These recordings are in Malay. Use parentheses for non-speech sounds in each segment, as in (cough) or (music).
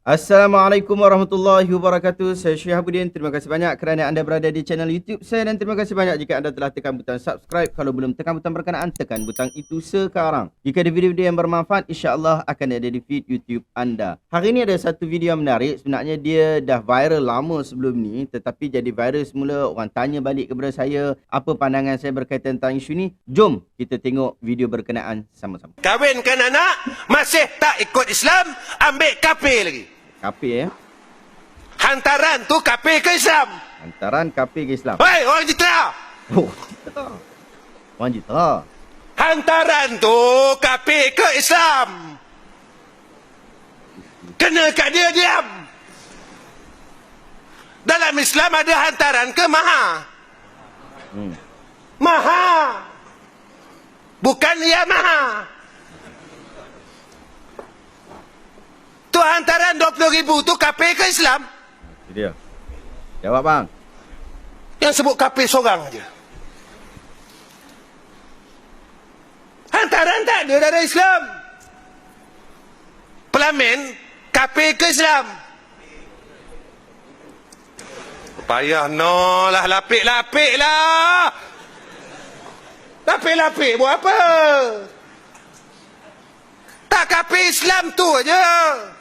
Assalamualaikum warahmatullahi wabarakatuh. Saya Syihabuddin. Terima kasih banyak kerana anda berada di channel YouTube saya dan terima kasih banyak jika anda telah tekan butang subscribe. Kalau belum tekan butang berkenaan, tekan butang itu sekarang. Jika ada video-video yang bermanfaat, insya-Allah akan ada di feed YouTube anda. Hari ini ada satu video yang menarik. Sebenarnya dia dah viral lama sebelum ni, tetapi jadi viral semula orang tanya balik kepada saya apa pandangan saya berkaitan tentang isu ni. Jom kita tengok video berkenaan sama-sama. Kahwinkan anak, masih tak ikut Islam, ambil kafir lagi. Kafir ya. Hantaran tu kafir ke Islam? Hantaran kafir ke Islam. Hei, orang Jitra! Oh, Wan Jitra. Hantaran tu kafir ke Islam? Kena kat dia diam. Dalam Islam ada hantaran ke maha? Hmm. Maha. Bukan ya maha. Tu hantaran 20 ribu tu kafir ke Islam? Itu dia. Jawab bang. Yang sebut kafir seorang aja. Hantaran tak ada dari Islam. Pelamin kafir ke Islam? Payah no lah lapik-lapik lah. Lapik-lapik buat apa? Tak kafir Islam tu aja.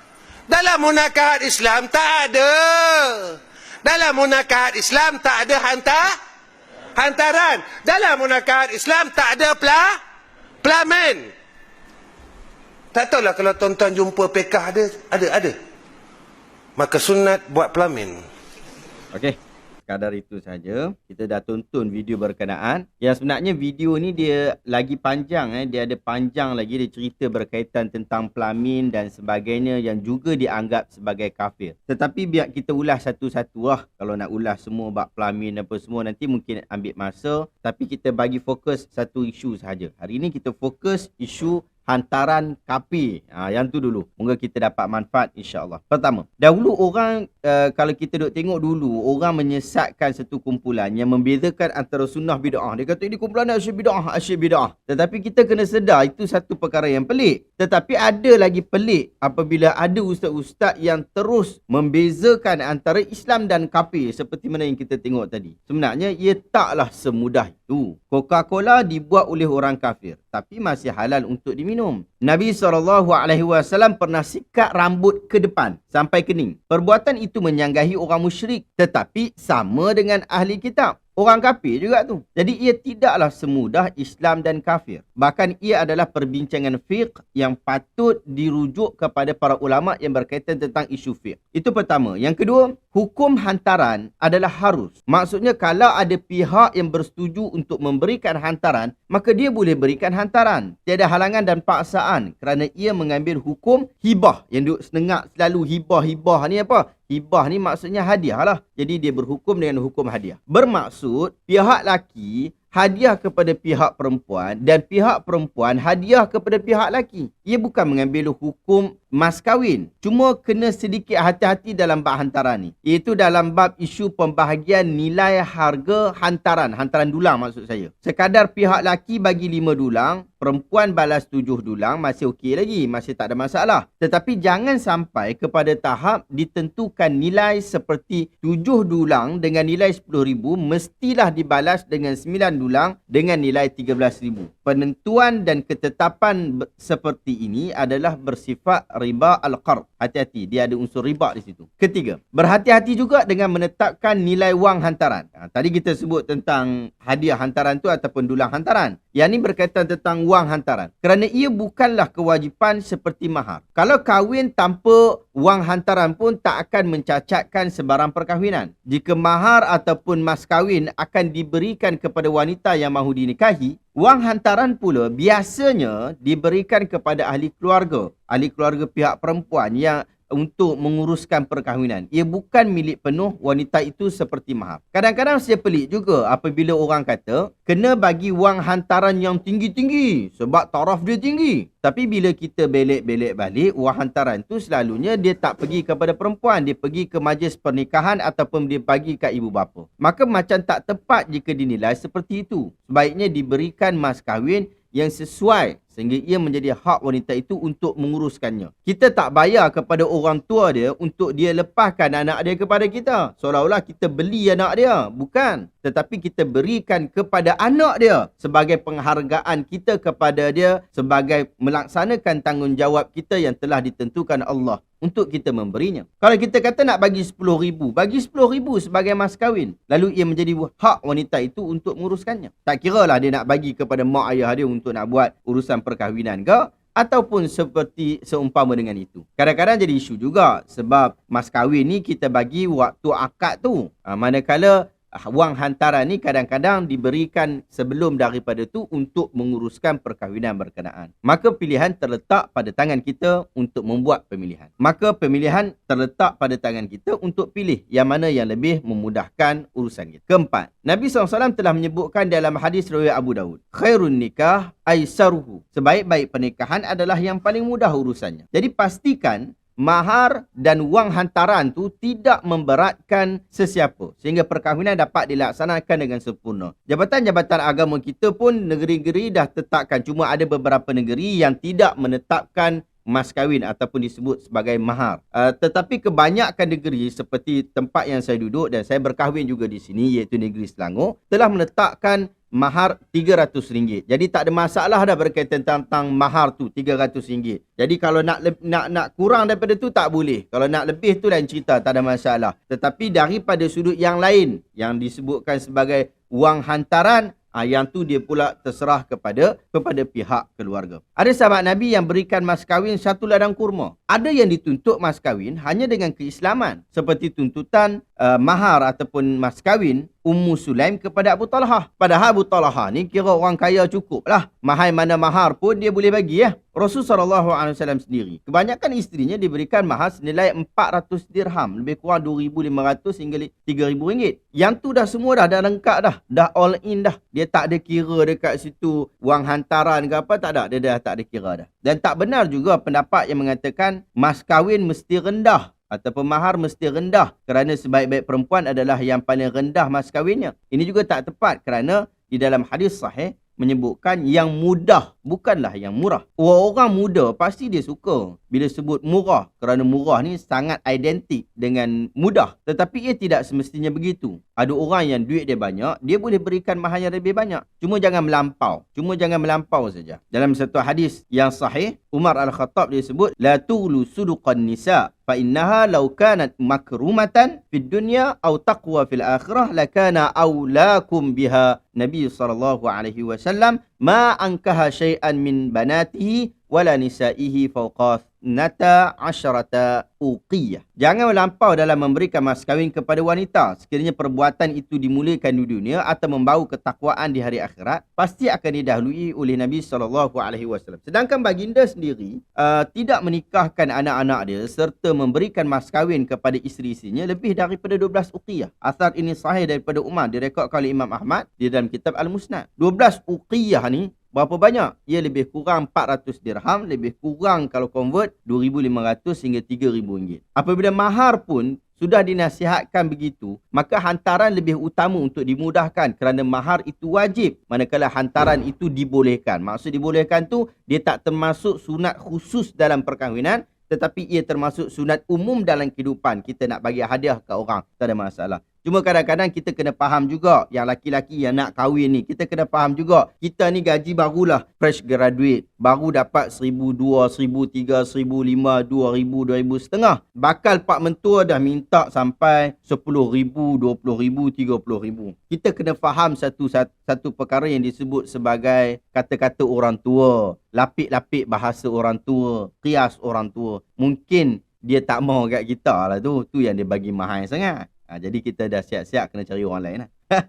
Dalam munakahat Islam tak ada. Dalam munakahat Islam tak ada hantar hantaran. Dalam munakahat Islam tak ada pela pelamin. Tak tahulah kalau tuan-tuan jumpa pekah ada ada ada. Maka sunat buat pelamin. Okey. Sekadar itu saja. Kita dah tonton video berkenaan. Yang sebenarnya video ni dia lagi panjang eh. Dia ada panjang lagi dia cerita berkaitan tentang pelamin dan sebagainya yang juga dianggap sebagai kafir. Tetapi biar kita ulas satu-satu lah. Kalau nak ulas semua bab pelamin apa semua nanti mungkin ambil masa. Tapi kita bagi fokus satu isu sahaja. Hari ini kita fokus isu hantaran kapi. Ha, yang tu dulu. Moga kita dapat manfaat insya-Allah. Pertama, dahulu orang uh, kalau kita duk tengok dulu orang menyesatkan satu kumpulan yang membezakan antara sunnah bid'ah. Dia kata ini kumpulan asyik bid'ah, asyik bid'ah. Tetapi kita kena sedar itu satu perkara yang pelik. Tetapi ada lagi pelik apabila ada ustaz-ustaz yang terus membezakan antara Islam dan kafir seperti mana yang kita tengok tadi. Sebenarnya ia taklah semudah itu. Coca-Cola dibuat oleh orang kafir tapi masih halal untuk diminum. Nabi SAW pernah sikat rambut ke depan sampai kening. Perbuatan itu menyanggahi orang musyrik tetapi sama dengan ahli kitab. Orang kafir juga tu. Jadi ia tidaklah semudah Islam dan kafir. Bahkan ia adalah perbincangan fiqh yang patut dirujuk kepada para ulama yang berkaitan tentang isu fiqh. Itu pertama. Yang kedua, hukum hantaran adalah harus. Maksudnya kalau ada pihak yang bersetuju untuk memberikan hantaran, maka dia boleh berikan hantaran. Tiada halangan dan paksaan kerana ia mengambil hukum hibah. Yang duk senengak selalu hibah-hibah ni apa? Hibah ni maksudnya hadiah lah. Jadi dia berhukum dengan hukum hadiah. Bermaksud pihak laki hadiah kepada pihak perempuan dan pihak perempuan hadiah kepada pihak laki. Ia bukan mengambil hukum mas kahwin. Cuma kena sedikit hati-hati dalam bab hantaran ni. Iaitu dalam bab isu pembahagian nilai harga hantaran. Hantaran dulang maksud saya. Sekadar pihak laki bagi lima dulang, perempuan balas tujuh dulang masih okey lagi. Masih tak ada masalah. Tetapi jangan sampai kepada tahap ditentukan nilai seperti tujuh dulang dengan nilai sepuluh ribu mestilah dibalas dengan sembilan dulang dengan nilai tiga belas ribu. Penentuan dan ketetapan seperti ini adalah bersifat riba al-qard. Hati-hati, dia ada unsur riba di situ. Ketiga, berhati-hati juga dengan menetapkan nilai wang hantaran. Ha, tadi kita sebut tentang hadiah hantaran tu ataupun dulang hantaran. Yang ini berkaitan tentang wang hantaran. Kerana ia bukanlah kewajipan seperti mahar. Kalau kahwin tanpa wang hantaran pun tak akan mencacatkan sebarang perkahwinan. Jika mahar ataupun mas kahwin akan diberikan kepada wanita yang mahu dinikahi, wang hantaran pula biasanya diberikan kepada ahli keluarga. Ahli keluarga pihak perempuan yang untuk menguruskan perkahwinan. Ia bukan milik penuh wanita itu seperti mahar. Kadang-kadang saya pelik juga apabila orang kata kena bagi wang hantaran yang tinggi-tinggi sebab taraf dia tinggi. Tapi bila kita belek-belek balik, wang hantaran tu selalunya dia tak pergi kepada perempuan. Dia pergi ke majlis pernikahan ataupun dia bagi ke ibu bapa. Maka macam tak tepat jika dinilai seperti itu. Sebaiknya diberikan mas kahwin yang sesuai sehingga ia menjadi hak wanita itu untuk menguruskannya. Kita tak bayar kepada orang tua dia untuk dia lepaskan anak dia kepada kita. Seolah-olah kita beli anak dia. Bukan. Tetapi kita berikan kepada anak dia sebagai penghargaan kita kepada dia sebagai melaksanakan tanggungjawab kita yang telah ditentukan Allah untuk kita memberinya. Kalau kita kata nak bagi RM10,000, bagi RM10,000 sebagai mas kahwin. Lalu ia menjadi hak wanita itu untuk menguruskannya. Tak kira lah dia nak bagi kepada mak ayah dia untuk nak buat urusan perkahwinan ke ataupun seperti seumpama dengan itu. Kadang-kadang jadi isu juga sebab mas kahwin ni kita bagi waktu akad tu. Ha, manakala wang hantaran ni kadang-kadang diberikan sebelum daripada tu untuk menguruskan perkahwinan berkenaan. Maka pilihan terletak pada tangan kita untuk membuat pemilihan. Maka pemilihan terletak pada tangan kita untuk pilih yang mana yang lebih memudahkan urusan kita. Keempat, Nabi SAW telah menyebutkan dalam hadis riwayat Abu Dawud, khairun nikah aisaruhu. Sebaik-baik pernikahan adalah yang paling mudah urusannya. Jadi pastikan mahar dan wang hantaran tu tidak memberatkan sesiapa sehingga perkahwinan dapat dilaksanakan dengan sempurna. Jabatan-jabatan agama kita pun negeri-negeri dah tetapkan cuma ada beberapa negeri yang tidak menetapkan mas kahwin ataupun disebut sebagai mahar. Uh, tetapi kebanyakan negeri seperti tempat yang saya duduk dan saya berkahwin juga di sini iaitu negeri Selangor telah menetapkan mahar RM300. Jadi tak ada masalah dah berkaitan tentang mahar tu RM300. Jadi kalau nak nak nak kurang daripada tu tak boleh. Kalau nak lebih tu lain cerita tak ada masalah. Tetapi daripada sudut yang lain yang disebutkan sebagai wang hantaran Ha, yang tu dia pula terserah kepada kepada pihak keluarga. Ada sahabat Nabi yang berikan mas kahwin satu ladang kurma. Ada yang dituntut mas kahwin hanya dengan keislaman. Seperti tuntutan uh, mahar ataupun mas kahwin Ummu Sulaim kepada Abu Talha. Padahal Abu Talha ni kira orang kaya cukup lah. Mahal mana mahar pun dia boleh bagi ya. Rasulullah SAW sendiri. Kebanyakan isterinya diberikan mahar senilai 400 dirham. Lebih kurang 2,500 hingga 3,000 ringgit. Yang tu dah semua dah, dah lengkap dah. Dah all in dah. Dia tak ada kira dekat situ wang hantaran ke apa. Tak ada. Dia dah tak ada kira dah. Dan tak benar juga pendapat yang mengatakan mas kahwin mesti rendah ataupun mahar mesti rendah kerana sebaik-baik perempuan adalah yang paling rendah mas kahwinnya. Ini juga tak tepat kerana di dalam hadis sahih menyebutkan yang mudah bukanlah yang murah. Orang muda pasti dia suka bila sebut murah kerana murah ni sangat identik dengan mudah. Tetapi ia tidak semestinya begitu. Ada orang yang duit dia banyak, dia boleh berikan mahar yang lebih banyak. Cuma jangan melampau. Cuma jangan melampau saja. Dalam satu hadis yang sahih, Umar Al-Khattab dia sebut, La tughlu suduqan nisa' fa innaha law kanat makrumatan fid dunya aw taqwa fil akhirah lakana aulakum biha Nabi sallallahu alaihi wasallam ma ankaha syai'an min banatihi wala nisaihi fawqa nata asharata uqiyah. Jangan melampau dalam memberikan mas kahwin kepada wanita. Sekiranya perbuatan itu dimulakan di dunia atau membawa ketakwaan di hari akhirat, pasti akan didahului oleh Nabi SAW. Sedangkan baginda sendiri uh, tidak menikahkan anak-anak dia serta memberikan mas kahwin kepada isteri-isterinya lebih daripada 12 uqiyah. Asar ini sahih daripada Umar direkodkan oleh Imam Ahmad di dalam kitab Al-Musnad. 12 uqiyah ni Berapa banyak? Ia lebih kurang 400 dirham, lebih kurang kalau convert 2,500 hingga 3,000 ringgit. Apabila mahar pun sudah dinasihatkan begitu, maka hantaran lebih utama untuk dimudahkan kerana mahar itu wajib. Manakala hantaran itu dibolehkan. Maksud dibolehkan tu dia tak termasuk sunat khusus dalam perkahwinan tetapi ia termasuk sunat umum dalam kehidupan. Kita nak bagi hadiah ke orang, tak ada masalah. Cuma kadang-kadang kita kena faham juga yang laki-laki yang nak kahwin ni. Kita kena faham juga. Kita ni gaji barulah fresh graduate. Baru dapat RM1,200, RM1,300, RM1,500, RM2,000, RM2,000 setengah. Bakal pak mentua dah minta sampai RM10,000, RM20,000, RM30,000. Kita kena faham satu, satu satu perkara yang disebut sebagai kata-kata orang tua. Lapik-lapik bahasa orang tua. Kias orang tua. Mungkin dia tak mau kat kita lah tu. Tu yang dia bagi mahal sangat. Ha, jadi kita dah siap-siap kena cari orang lain lah. (laughs)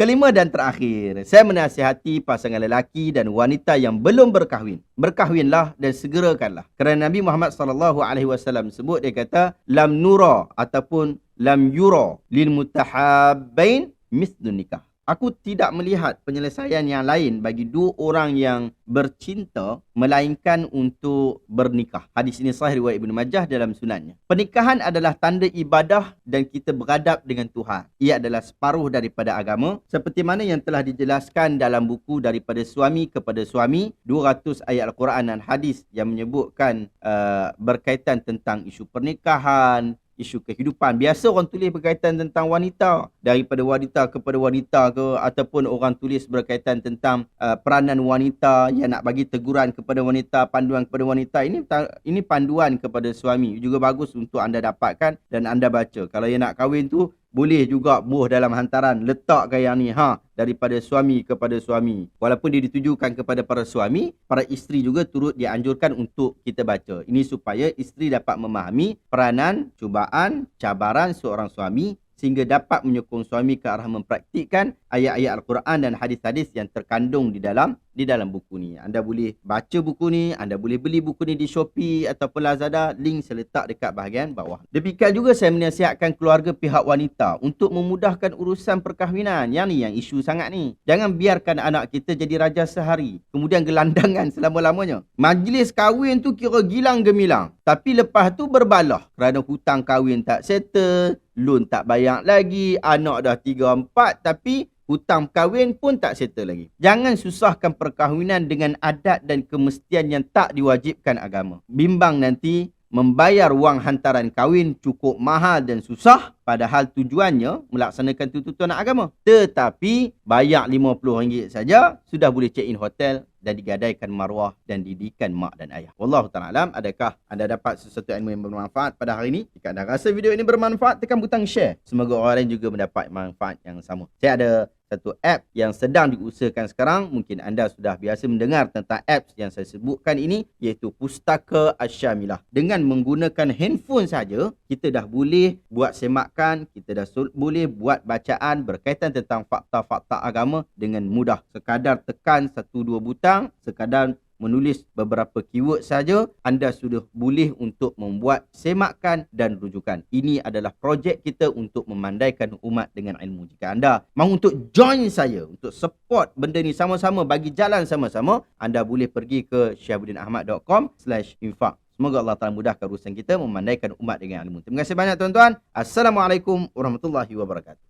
Kelima dan terakhir, saya menasihati pasangan lelaki dan wanita yang belum berkahwin. Berkahwinlah dan segerakanlah. Kerana Nabi Muhammad sallallahu alaihi wasallam sebut dia kata lam nura ataupun lam yura lil mutahabbain mislun nikah. Aku tidak melihat penyelesaian yang lain bagi dua orang yang bercinta melainkan untuk bernikah. Hadis ini sahih riwayat Ibnu Majah dalam sunannya. Pernikahan adalah tanda ibadah dan kita beradab dengan Tuhan. Ia adalah separuh daripada agama seperti mana yang telah dijelaskan dalam buku daripada suami kepada suami 200 ayat Al-Quran dan hadis yang menyebutkan uh, berkaitan tentang isu pernikahan, isu kehidupan. Biasa orang tulis berkaitan tentang wanita. Daripada wanita kepada wanita ke ataupun orang tulis berkaitan tentang uh, peranan wanita yang nak bagi teguran kepada wanita, panduan kepada wanita. Ini ini panduan kepada suami. Juga bagus untuk anda dapatkan dan anda baca. Kalau yang nak kahwin tu boleh juga buh dalam hantaran letakkan yang ni ha daripada suami kepada suami. Walaupun dia ditujukan kepada para suami para isteri juga turut dianjurkan untuk kita baca. Ini supaya isteri dapat memahami peranan cubaan cabaran seorang suami sehingga dapat menyokong suami ke arah mempraktikkan ayat-ayat Al-Quran dan hadis-hadis yang terkandung di dalam di dalam buku ni. Anda boleh baca buku ni, anda boleh beli buku ni di Shopee ataupun Lazada, link saya letak dekat bahagian bawah. Demikian juga saya menasihatkan keluarga pihak wanita untuk memudahkan urusan perkahwinan. Yang ni yang isu sangat ni. Jangan biarkan anak kita jadi raja sehari, kemudian gelandangan (laughs) selama-lamanya. Majlis kahwin tu kira gilang gemilang, tapi lepas tu berbalah kerana hutang kahwin tak settle, loan tak bayar lagi, anak dah 3 4 tapi hutang kahwin pun tak settle lagi. Jangan susahkan perkahwinan dengan adat dan kemestian yang tak diwajibkan agama. Bimbang nanti membayar wang hantaran kahwin cukup mahal dan susah padahal tujuannya melaksanakan tuntutan agama. Tetapi bayar RM50 saja sudah boleh check in hotel dan digadaikan maruah dan didikan mak dan ayah. Wallahu ta'ala alam, adakah anda dapat sesuatu ilmu yang bermanfaat pada hari ini? Jika anda rasa video ini bermanfaat, tekan butang share. Semoga orang lain juga mendapat manfaat yang sama. Saya ada satu app yang sedang diusahakan sekarang. Mungkin anda sudah biasa mendengar tentang apps yang saya sebutkan ini iaitu Pustaka Asyamilah. Dengan menggunakan handphone saja, kita dah boleh buat semakan, kita dah boleh buat bacaan berkaitan tentang fakta-fakta agama dengan mudah. Sekadar tekan satu dua butang, sekadar menulis beberapa keyword saja, anda sudah boleh untuk membuat semakan dan rujukan. Ini adalah projek kita untuk memandaikan umat dengan ilmu. Jika anda mahu untuk join saya, untuk support benda ni sama-sama, bagi jalan sama-sama, anda boleh pergi ke syahabudinahmad.com slash infak. Semoga Allah Ta'ala mudahkan urusan kita memandaikan umat dengan ilmu. Terima kasih banyak tuan-tuan. Assalamualaikum warahmatullahi wabarakatuh.